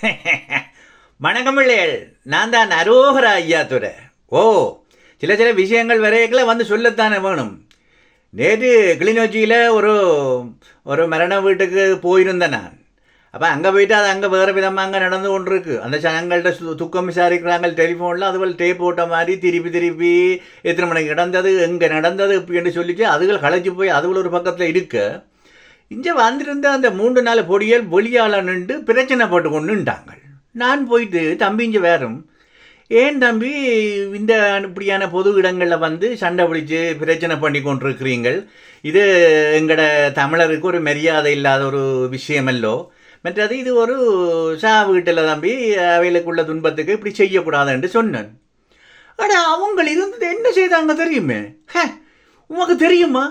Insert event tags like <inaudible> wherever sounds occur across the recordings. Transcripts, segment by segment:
<laughs> வணக்கம் நான் தான் அரோகர ஐயா துறை ஓ சில சில விஷயங்கள் வரையக்கில் வந்து சொல்லத்தானே வேணும். நேற்று கிளிநொச்சியில் ஒரு ஒரு மரண வீட்டுக்கு போயிருந்தேன் நான். அப்போ அங்கே போயிட்டு அது அங்கே வேறு விதமாக அங்கே நடந்து கொண்டு இருக்கு அந்த ஜனங்கள்ட்ட சு- துக்கம் விசாரிக்கிறாங்க டெலிஃபோனில் அதுபோல் டேப் போட்ட மாதிரி திருப்பி திருப்பி எத்தனை மணிக்கு நடந்தது எங்கே நடந்தது இப்படின்னு சொல்லிட்டு அதுகள் களைச்சி போய் அதுகள் ஒரு பக்கத்தில் இருக்கு. இங்கே வந்திருந்த அந்த மூன்று நாள் பொடியல் வெளியால் நின்று பிரச்சனை போட்டு கொண்டுட்டாங்க நான் போயிட்டு தம்பி இங்கே வேறும். ஏன் தம்பி இந்த இப்படியான பொது இடங்களில் வந்து சண்டை பிடிச்சி பிரச்சனை பண்ணி கொண்டிருக்கிறீங்கள்? இது எங்களோட தமிழருக்கு ஒரு மரியாதை இல்லாத ஒரு விஷயமல்லோ? மற்றது இது ஒரு சா வீட்டில் தம்பி அவைகளுக்குள்ள துன்பத்துக்கு இப்படி செய்யக்கூடாதுன்னு சொன்னேன். ஆனால் அவங்க இது என்ன செய்தாங்க தெரியுமே? ஹே உனக்கு தெரியுமா?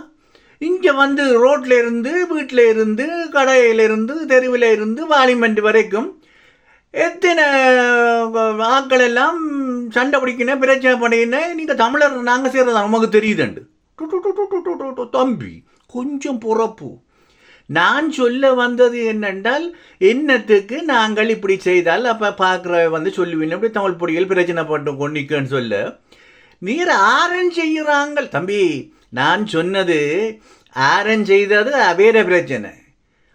இங்கே வந்து ரோட்டில் இருந்து வீட்டில் இருந்து கடையிலிருந்து தெருவில் இருந்து பார்லிமெண்ட் வரைக்கும் எத்தனை ஆக்கள் எல்லாம் சண்டை பிடிக்கின பிரச்சனை பண்ணிக்கின நீங்கள் தமிழர் நாங்கள் செய்கிறதா நமக்கு தெரியுதுண்டு. தம்பி கொஞ்சம் பிறப்பு. நான் சொல்ல வந்தது என்னென்றால் என்னத்துக்கு நாங்கள் இப்படி செய்தால் அப்போ பார்க்குற வந்து சொல்லுவீங்க இப்படி தமிழ் பொடிகள் பிரச்சனை பண்ணு கொண்டிக்கன்னு சொல்ல. நீர் ஆரன் செய்கிறாங்கள். தம்பி நான் சொன்னது ஆரன் செய்தது அவேர பிரச்சனை.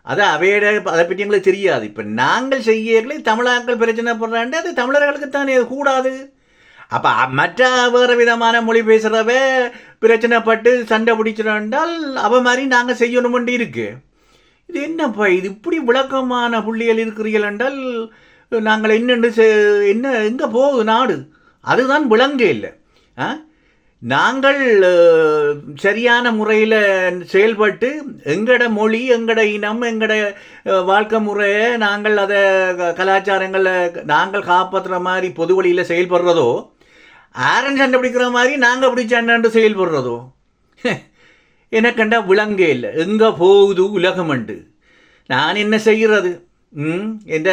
அது அவையோட அதை பற்றி எங்களுக்கு தெரியாது. இப்போ நாங்கள் செய்யலை தமிழாக்கள் பிரச்சனை படுறாண்டு அது தமிழர்களுக்கு தானே அது கூடாது. அப்போ மற்ற வேறு விதமான மொழி பேசுகிறவ பிரச்சனைப்பட்டு சண்டை பிடிச்சிடாண்டால் அவ மாதிரி நாங்கள் செய்யணுமெண்டி இருக்கு. இது என்னப்பா இது இப்படி விளக்கமான புள்ளிகள் இருக்கிறீர்கள் என்றால் நாங்கள் என்னென்று செ- என்ன எங்கே போகுது நாடு? அதுதான் விளங்கே இல்லை. ஆ? நாங்கள் சரியான முறையில் செயல்பட்டு எங்கட மொழி எங்கட இனம் எங்கட வாழ்க்கை முறையை நாங்கள் அதை க- கலாச்சாரங்களை நாங்கள் காப்பாற்றுற மாதிரி பொது வழியில் செயல்படுறதோ ஆரன் சண்டை பிடிக்கிற மாதிரி நாங்கள் அப்படி சண்டைண்டு செயல்படுறதோ எனக்கண்டா விளங்கே இல்லை. எங்கே போகுது உலகமண்டு நான் என்ன செய்கிறது ம் எந்த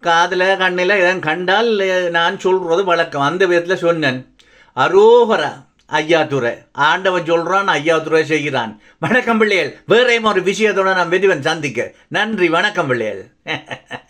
காதில் கண்ணில் எதன் கண்டால் நான் சொல்கிறது வழக்கம். அந்த விதத்தில் சொன்னேன். அரோகர ஐயாதுரை. ஆண்டவன் சொல்கிறான் ஐயாதுரை செய்கிறான். வணக்கம் பிள்ளைகள். வேறேயும் ஒரு விஷயத்தோட நான் வெதிவன் சந்திக்க. நன்றி வணக்கம் பிள்ளைகள். <laughs>